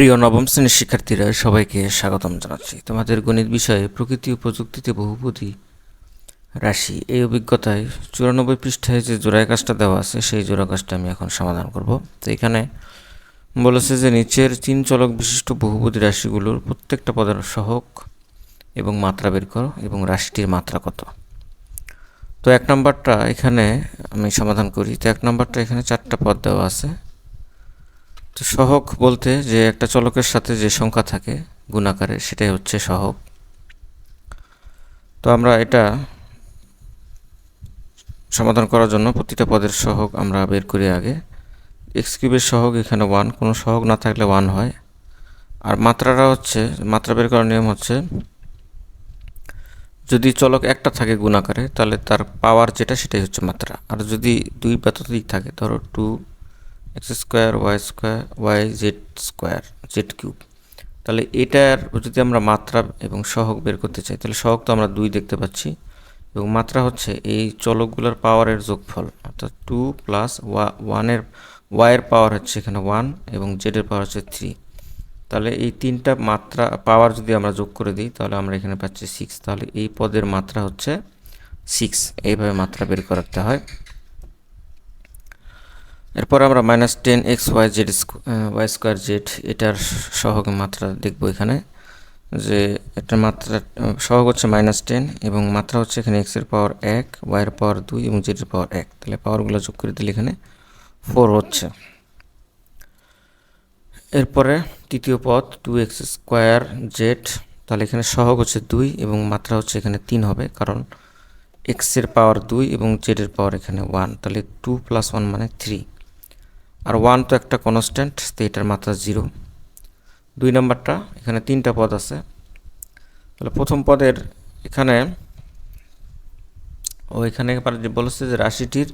প্রিয় নবম শ্রেণির শিক্ষার্থীরা, সবাইকে স্বাগতম জানাচ্ছি। তোমাদের গণিত বিষয়ে প্রকৃতি ও প্রযুক্তিতে বহুপদী রাশি এই অভিজ্ঞতায় চুরানব্বই পৃষ্ঠায় যে জোড়ায় কাজটা দেওয়া আছে, সেই জোড়া কাজটা আমি এখন সমাধান করব। তো এখানে বলেছে যে নিচের তিন চলক বিশিষ্ট বহুপদী রাশিগুলোর প্রত্যেকটা পদের সহক এবং মাত্রা বের করো এবং রাশিটির মাত্রা কত। তো এক নম্বরটা এখানে আমি সমাধান করি। তো এক নম্বরটা এখানে চারটা পদ দেওয়া আছে। তো সহক বলতে যে একটা চলকের সাথে যে সংখ্যা থাকে গুণাকারে সেটাই হচ্ছে সহক। তো আমরা এটা সমাধান করার জন্য প্রতিটা পদের সহক আমরা বের করি আগে। এক্স কিউবের সহক এখানে ওয়ান কোনো সহক না থাকলে ওয়ান হয়। আর মাত্রাটা হচ্ছে, মাত্রা বের করার নিয়ম হচ্ছে, যদি চলক একটা থাকে গুণাকারে তাহলে তার পাওয়ার যেটা, সেটাই হচ্ছে মাত্রা। আর যদি দুই বা ততোধিক থাকে, ধরো two x square, y square, y z square, z cube. তাহলে এটার যদি আমরা মাত্রা এবং সহগ বের করতে চাই, তাহলে সহগ তো আমরা দুই দেখতে পাচ্ছি। এবং মাত্রা হচ্ছে এই চলকগুলোর পাওয়ারের যোগফল, অর্থাৎ টু প্লাস ওয়া, ওয়ানের, ওয়াইয়ের পাওয়ার হচ্ছে এখানে ওয়ান এবং জেডের পাওয়ার হচ্ছে থ্রি। তাহলে এই তিনটা মাত্রা, পাওয়ার যদি আমরা যোগ করে দিই, তাহলে আমরা এখানে পাচ্ছি সিক্স। তাহলে এই পদের মাত্রা হচ্ছে সিক্স। এইভাবে মাত্রা বের করতে হয়। এরপর আমরা minus ten x y z y square z এটার সহগ মাত্রা দেখব এখানে। যে এটার মাত্রা সহগ হচ্ছে মাইনাস টেন এবং মাত্রা হচ্ছে এখানে এক্সের পাওয়ার এক ওয়াইয়ের পাওয়ার দুই এবং জেডের পাওয়ার এক। তাহলে পাওয়ারগুলো যোগ করে দিলে এখানে ফোর হচ্ছে। এরপরে তৃতীয় পদ টু এক্স স্কোয়ার জেড তাহলে এখানে সহগ হচ্ছে দুই এবং মাত্রা হচ্ছে এখানে তিন হবে, কারণ এক্সের পাওয়ার দুই এবং জেডের পাওয়ার এখানে ওয়ান তাহলে টু প্লাস ওয়ান মানে থ্রি আর ওয়ান তো একটা কনস্ট্যান্ট তো এটার মাত্রা জিরো দুই নম্বরটা, এখানে তিনটা পদ আছে। তাহলে প্রথম পদের এখানে, ও এখানে বলেছে যে রাশিটির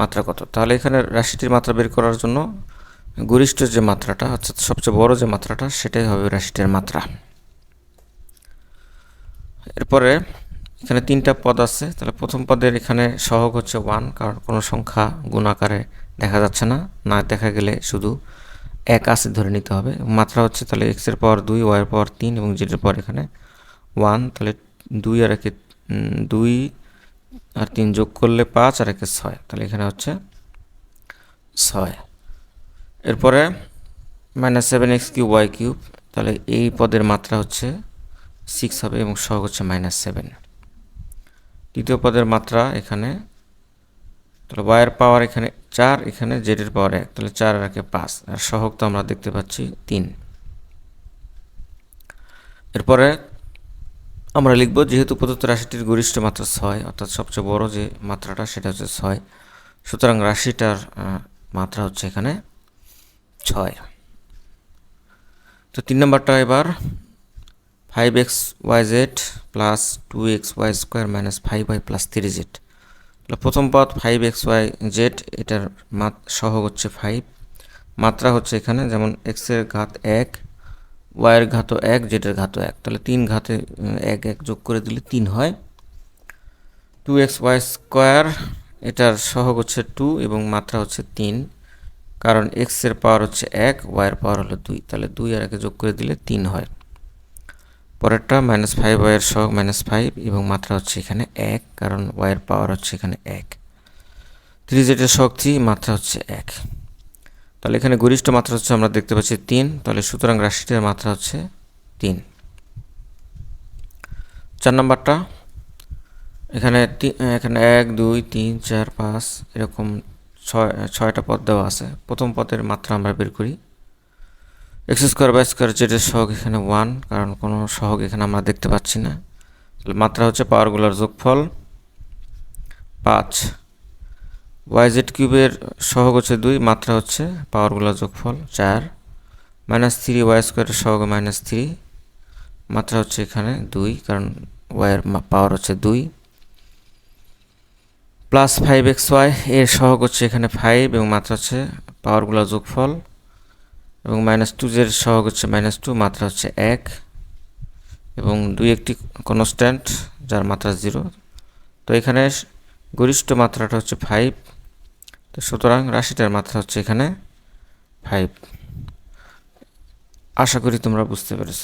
মাত্রা কত। তাহলে এখানে রাশিটির মাত্রা বের করার জন্য গরিষ্ঠ যে মাত্রাটা, অর্থাৎ সবচেয়ে বড় যে মাত্রাটা, সেটাই হবে রাশিটির মাত্রা। এরপরে এখানে তিনটা পদ আছে। তাহলে প্রথম পদের এখানে সহগ হচ্ছে ওয়ান কারণ কোনো সংখ্যা গুণাকারে দেখা যাচ্ছে না। না দেখা গেলে শুধু এক আছে ধরে নিতে হবে। মাত্রা হচ্ছে তাহলে এক্সের পাওয়ার দুই ওয়াইয়ের পাওয়ার তিন এবং জেডের পাওয়ার এখানে ওয়ান তাহলে দুই আর একে দুই আর তিন যোগ করলে পাঁচ আর একে ছয়। তাহলে এখানে হচ্ছে ছয়। এরপরে minus seven x cube y cube তাহলে এই পদের মাত্রা হচ্ছে সিক্স হবে এবং সহগ হচ্ছে মাইনাস সেভেন তৃতীয় পদের মাত্রা এখানে, তাহলে ওয়াইয়ের পাওয়ার এখানে চার, এখানে জেডের পাওয়ার এক, তাহলে চার আর একে পাঁচ, আর সহক তো আমরা দেখতে পাচ্ছি তিন। এরপরে আমরা লিখব যেহেতু প্রদত্ত রাশিটির গরিষ্ঠ মাত্রা ছয়, অর্থাৎ সবচেয়ে বড় যে মাত্রাটা সেটা হচ্ছে ছয়, সুতরাং রাশিটার মাত্রা হচ্ছে এখানে ছয়। তো তিন নম্বরটা এবার five x y z plus two x y square minus five y plus three z তাহলে প্রথম পদ ফাইভ এক্স ওয়াই জেড এটার মাত সহগ হচ্ছে ফাইভ মাত্রা হচ্ছে এখানে, যেমন এক্সের ঘাত এক ওয়াইয়ের ঘাতও এক জেডের ঘাতও এক। তাহলে তিন ঘাতে এক এক যোগ করে দিলে তিন হয়। টু এক্স ওয়াই স্কোয়ার এটার সহগ হচ্ছে টু এবং মাত্রা হচ্ছে তিন। কারণ এক্সের পাওয়ার হচ্ছে এক ওয়াইয়ের পাওয়ার হলো দুই। তাহলে দুই আর একে যোগ করে দিলে তিন হয়। পরেরটা মাইনাস ফাইভ ওয়াইয়ের সহগ মাইনাস ফাইভ এবং মাত্রা হচ্ছে এখানে এক, কারণ ওয়াইয়ের পাওয়ার হচ্ছে এখানে এক। থ্রি জেডের সহগ থ্রি মাত্রা হচ্ছে এক। তাহলে এখানে গরিষ্ঠ মাত্রা হচ্ছে আমরা দেখতে পাচ্ছি তিন, তাহলে সুতরাং রাশিটির মাত্রা হচ্ছে তিন। চার নম্বরটা, এখানে এখানে এক, দুই, তিন, চার, পাঁচ, এরকম ছয়, ছয়টা পদ দেওয়া আছে। প্রথম পদের মাত্রা আমরা বের করি এক্স স্কোয়ার বাই স্কোয়ার জেডের সহগ এখানে ওয়ান কারণ কোনো সহগ এখানে আমরা দেখতে পাচ্ছি না। তাহলে মাত্রা হচ্ছে পাওয়ারগুলোর যোগফল পাঁচ। ওয়াই জেড কিউবের সহগ হচ্ছে দুই, মাত্রা হচ্ছে পাওয়ারগুলোর যোগফল চার। মাইনাস থ্রি ওয়াই স্কোয়ারের সহগ মাইনাস থ্রি মাত্রা হচ্ছে এখানে দুই, কারণ ওয়াইয়ের পাওয়ার হচ্ছে দুই। প্লাস ফাইভ এক্স ওয়াই এর সহগ হচ্ছে এখানে ফাইভ এবং মাত্রা হচ্ছে পাওয়ারগুলোর যোগফল এবং মাইনাস টু জের সহগ হচ্ছে মাইনাস টু মাত্রা হচ্ছে এক। এবং দুই একটি কনস্ট্যান্ট যার মাত্রা জিরো তো এখানে গরিষ্ঠ মাত্রাটা হচ্ছে ফাইভ তো সুতরাং রাশিটার মাত্রা হচ্ছে এখানে ফাইভ আশা করি তোমরা বুঝতে পেরেছ।